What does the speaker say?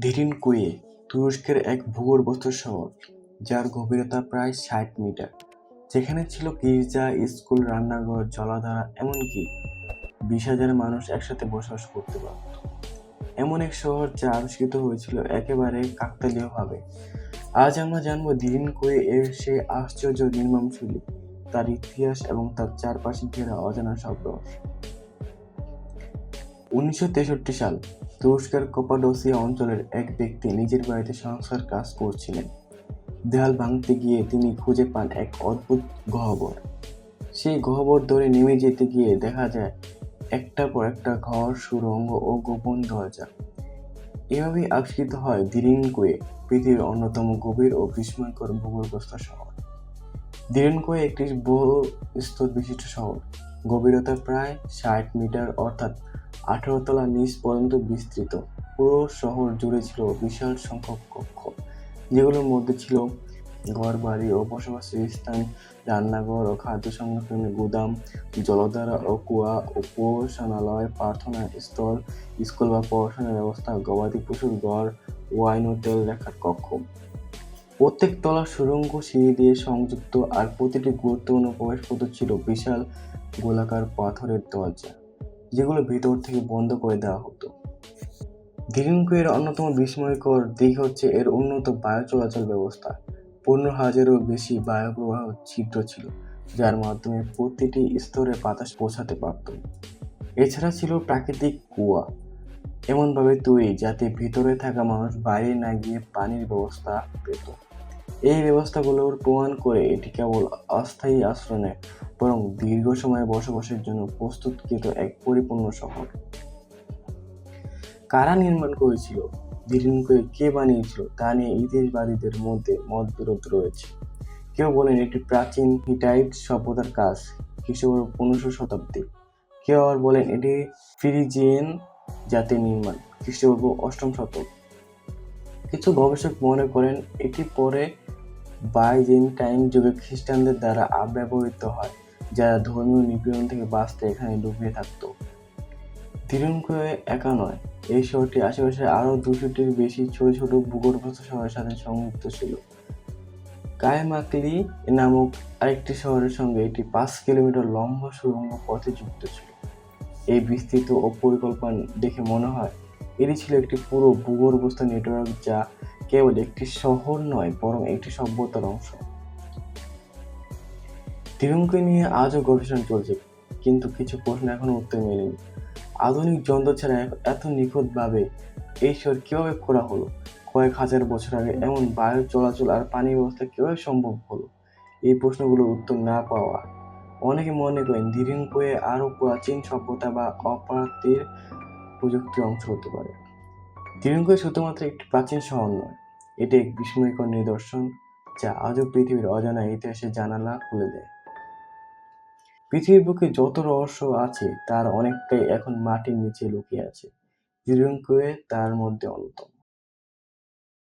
দিরিনকুয়ে তুরস্কের এক ভূগর্ভস্থ শহর যার গভীরতা প্রায় ষাট মিটার। যেখানে ছিল গির্জা, স্কুল, রান্নাঘর, জলাধারা, এমনকি বিশ হাজার মানুষ একসাথে বসবাস করতে পারত। এমন এক শহর যা আবিষ্কৃত হয়েছিল একেবারে কাকতালীয়ভাবে। আজ আমরা জানব দিরিনকুয়ে এর সে আশ্চর্য নির্মাণশৈলী তার ইতিহাস এবং তার চারপাশে ঘেরা অজানা রহস্য। উনিশশো তেষট্টি সাল তুরস্কের কপাডোসিয়া অঞ্চলের এক ব্যক্তি নিজের বাড়িতে সংস্কার কাজ করছিলেন। দেয়াল ভাঙতে গিয়ে তিনি খুঁজে পান এক অদ্ভুত গহ্বর। সেই গহ্বর ধরে নেমে যেতে গিয়ে দেখা যায়, একটার পর একটা ঘর, সুরঙ্গ ও গোপন দরজা। এভাবেই আবিষ্কৃত হয় দিরিনকুয়ে পৃথিবীর অন্যতম গভীর ও বিস্ময়কর ভূগর্ভস্থ শহর। দিরিনকুয়ে একটি বহু স্তর বিশিষ্ট শহর। গভীরতা প্রায় ষাট মিটার, অর্থাৎ আঠারো তলা নিচ পর্যন্ত বিস্তৃত। পুরো শহর জুড়ে ছিল বিশাল সংখ্যক কক্ষ, যেগুলোর মধ্যে ছিল ঘর বাড়ি ও বসবাসের স্থান, রান্নাঘর ও খাদ্য সংরক্ষণের গুদাম, জলধারা ও কুয়া, উপাসনালয়, প্রার্থনা স্থল, স্কুল বা পড়াশোনার ব্যবস্থা, গবাদি পশুর ঘর, ওয়াইন ও তেল রাখার কক্ষ। প্রত্যেক তলা সুড়ঙ্গ সিঁড়ি দিয়ে সংযুক্ত, আর প্রতিটি গুরুত্বপূর্ণ প্রবেশপথ ছিল বিশাল গোলাকার পাথরের দরজা। যেগুলো ভেতর থেকে বন্ধ করে দেওয়া হতো। দিরিঙ্কুয়ের অন্যতম বিস্ময়কর দিক হচ্ছে এর উন্নত বায়ু চলাচল ব্যবস্থা। পনেরো হাজারেরও বেশি বায়ু প্রবাহ ছিদ্র ছিল, যার মাধ্যমে প্রতিটি স্তরে বাতাস পৌঁছাতে পারত। এছাড়া ছিল প্রাকৃতিক কুয়া। এমনভাবে তৈরি, যাতে ভিতরে থাকা মানুষ বাইরে না গিয়ে পানির ব্যবস্থা পেত। এই ব্যবস্থাগুলোর প্রমাণ করে এটি কেবল অস্থায়ী আশ্রয় নয়, বরং দীর্ঘ সময় বসবাসের জন্য প্রস্তুতকৃত এক পরিপূর্ণ শহর। কারা নির্মাণ করেছিল? দিরিনকে কে বানিয়েছিল? তা নিয়ে ইতিহাসবাদীদের মধ্যে মতবিরোধ রয়েছে। কেউ বলেন এটি প্রাচীন হিটাইট সভ্যতার কাজ, খ্রিস্টপূর্ব পনেরোশো শতাব্দী কেউ আবার বলেন এটি ফিরিজিয়ান জাতির নির্মাণ, খ্রিস্টপূর্ব অষ্টম শতক। কিছু গবেষক মনে করেন এটি পরে বাইজেন্টাইন যুগে খ্রিস্টানদের দ্বারা ব্যবহৃত হয় যারা ধর্মীয় নিপীড়ন থেকে বাঁচতে এখানে ডুবিয়ে থাকতো। তিরুনকয়ে একা নয় এই শহরটি আশেপাশে আরও দুশোটির বেশি ছোট ছোট ভূগর্ভস্থ শহরের সাথে সংযুক্ত ছিল। কায়মাকলি নামক আরেকটি শহরের সঙ্গে এটি পাঁচ কিলোমিটার লম্বা সুড়ঙ্গ পথে যুক্ত ছিল। এই বিস্তৃত ও পরিকল্পনা দেখে মনে হয়, এটি ছিল একটি পুরো ভূগর্ভস্থ নেটওয়ার্ক যা কেবল একটি শহর নয়, বরং একটি সভ্যতার অংশ। তিরুঙ্কে নিয়ে আজও গবেষণা চলছে, কিন্তু কিছু প্রশ্ন এখনও উত্তর মেলেনি। আধুনিক যন্ত্র ছাড়া এত নিখুঁতভাবে এই শহর কীভাবে খোলা হলো? কয়েক হাজার বছর আগে এমন বায়ু চলাচল আর পানি ব্যবস্থা কীভাবে সম্ভব হলো? এই প্রশ্নগুলোর উত্তর না পাওয়া। অনেকে মনে করেন দিরিঙ্কয়ে আরও প্রাচীন সভ্যতা বা অপরাধের প্রযুক্তির অংশ হতে পারে। দিরিঙ্কয়ে শুধুমাত্র একটি প্রাচীন শহর নয়, এটি এক বিস্ময়কর নিদর্শন যা আজও পৃথিবীর অজানা ইতিহাসের জানালা খুলে দেয়। পৃথিবীর বুকে যত রহস্য আছে, তার অনেকটাই এখন মাটির নিচে লুকিয়ে আছে দিরিঙ্কয়ে তার মধ্যে অন্যতম